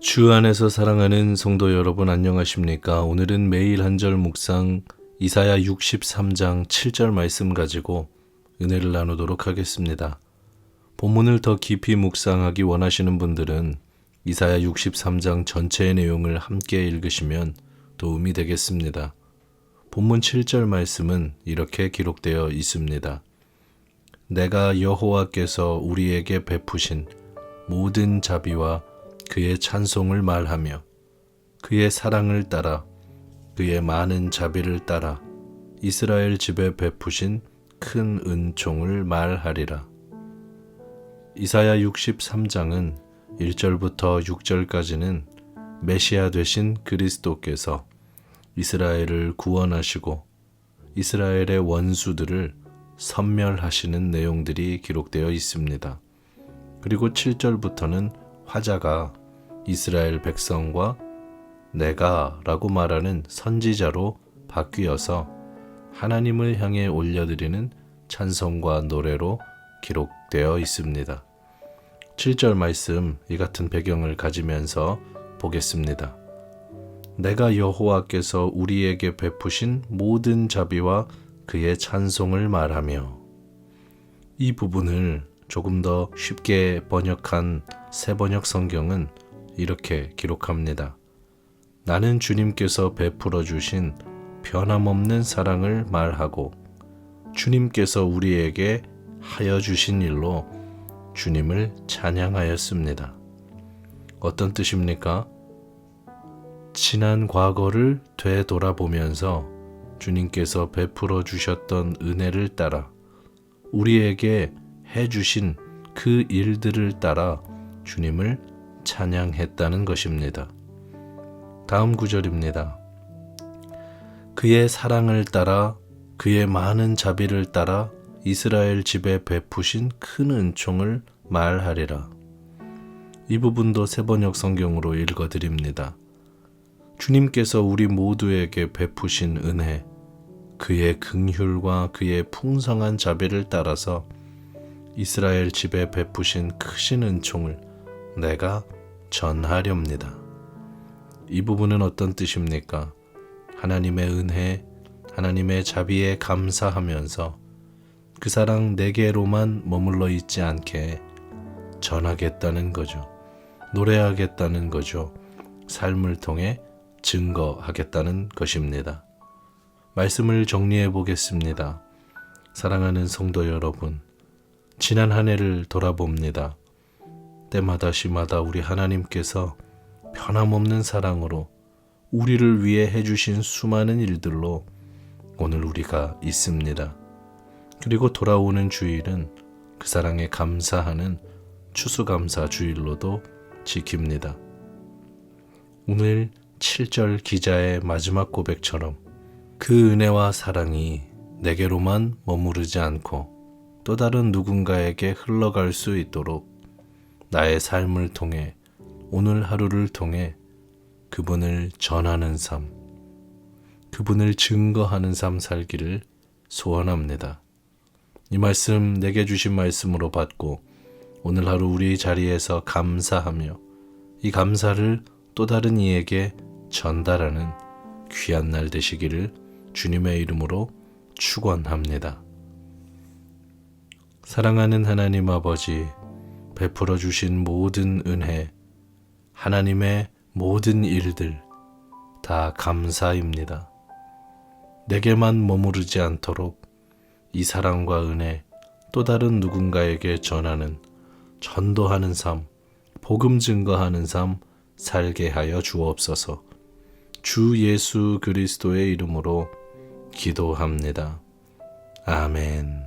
주 안에서 사랑하는 성도 여러분 안녕하십니까? 오늘은 매일 한 절 묵상 이사야 63장 7절 말씀 가지고 은혜를 나누도록 하겠습니다. 본문을 더 깊이 묵상하기 원하시는 분들은 이사야 63장 전체의 내용을 함께 읽으시면 도움이 되겠습니다. 본문 7절 말씀은 이렇게 기록되어 있습니다. 내가 여호와께서 우리에게 베푸신 모든 자비와 그의 찬송을 말하며 그의 사랑을 따라 그의 많은 자비를 따라 이스라엘 집에 베푸신 큰 은총을 말하리라. 이사야 63장은 1절부터 6절까지는 메시아 되신 그리스도께서 이스라엘을 구원하시고 이스라엘의 원수들을 선멸하시는 내용들이 기록되어 있습니다. 그리고 7절부터는 화자가 이스라엘 백성과 내가 라고 말하는 선지자로 바뀌어서 하나님을 향해 올려드리는 찬송과 노래로 기록되어 있습니다. 7절 말씀 이 같은 배경을 가지면서 보겠습니다. 내가 여호와께서 우리에게 베푸신 모든 자비와 그의 찬송을 말하며 이 부분을 조금 더 쉽게 번역한 새번역 성경은 이렇게 기록합니다. 나는 주님께서 베풀어 주신 변함없는 사랑을 말하고 주님께서 우리에게 하여 주신 일로 주님을 찬양하였습니다. 어떤 뜻입니까? 지난 과거를 되돌아보면서 주님께서 베풀어 주셨던 은혜를 따라 우리에게 해 주신 그 일들을 따라 주님을 찬양했다는 것입니다. 다음 구절입니다. 그의 사랑을 따라 그의 많은 자비를 따라 이스라엘 집에 베푸신 큰 은총을 말하리라. 이 부분도 세번역 성경으로 읽어드립니다. 주님께서 우리 모두에게 베푸신 은혜, 그의 긍휼과 그의 풍성한 자비를 따라서 이스라엘 집에 베푸신 크신 은총을 내가 전하렵니다. 이 부분은 어떤 뜻입니까? 하나님의 은혜, 하나님의 자비에 감사하면서 그 사랑 내게로만 머물러 있지 않게 전하겠다는 거죠. 노래하겠다는 거죠. 삶을 통해 증거하겠다는 것입니다. 말씀을 정리해 보겠습니다. 사랑하는 성도 여러분, 지난 한 해를 돌아봅니다. 때마다 시마다 우리 하나님께서 변함없는 사랑으로 우리를 위해 해주신 수많은 일들로 오늘 우리가 있습니다. 그리고 돌아오는 주일은 그 사랑에 감사하는 추수감사 주일로도 지킵니다. 오늘 7절 기자의 마지막 고백처럼 그 은혜와 사랑이 내게로만 머무르지 않고 또 다른 누군가에게 흘러갈 수 있도록 나의 삶을 통해 오늘 하루를 통해 그분을 전하는 삶, 그분을 증거하는 삶 살기를 소원합니다. 이 말씀 내게 주신 말씀으로 받고 오늘 하루 우리 자리에서 감사하며 이 감사를 또 다른 이에게 전달하는 귀한 날 되시기를 주님의 이름으로 축원합니다. 사랑하는 하나님 아버지, 베풀어 주신 모든 은혜, 하나님의 모든 일들 다 감사입니다. 내게만 머무르지 않도록 이 사랑과 은혜 또 다른 누군가에게 전하는 전도하는 삶, 복음 증거하는 삶 살게 하여 주옵소서. 주 예수 그리스도의 이름으로 기도합니다. 아멘.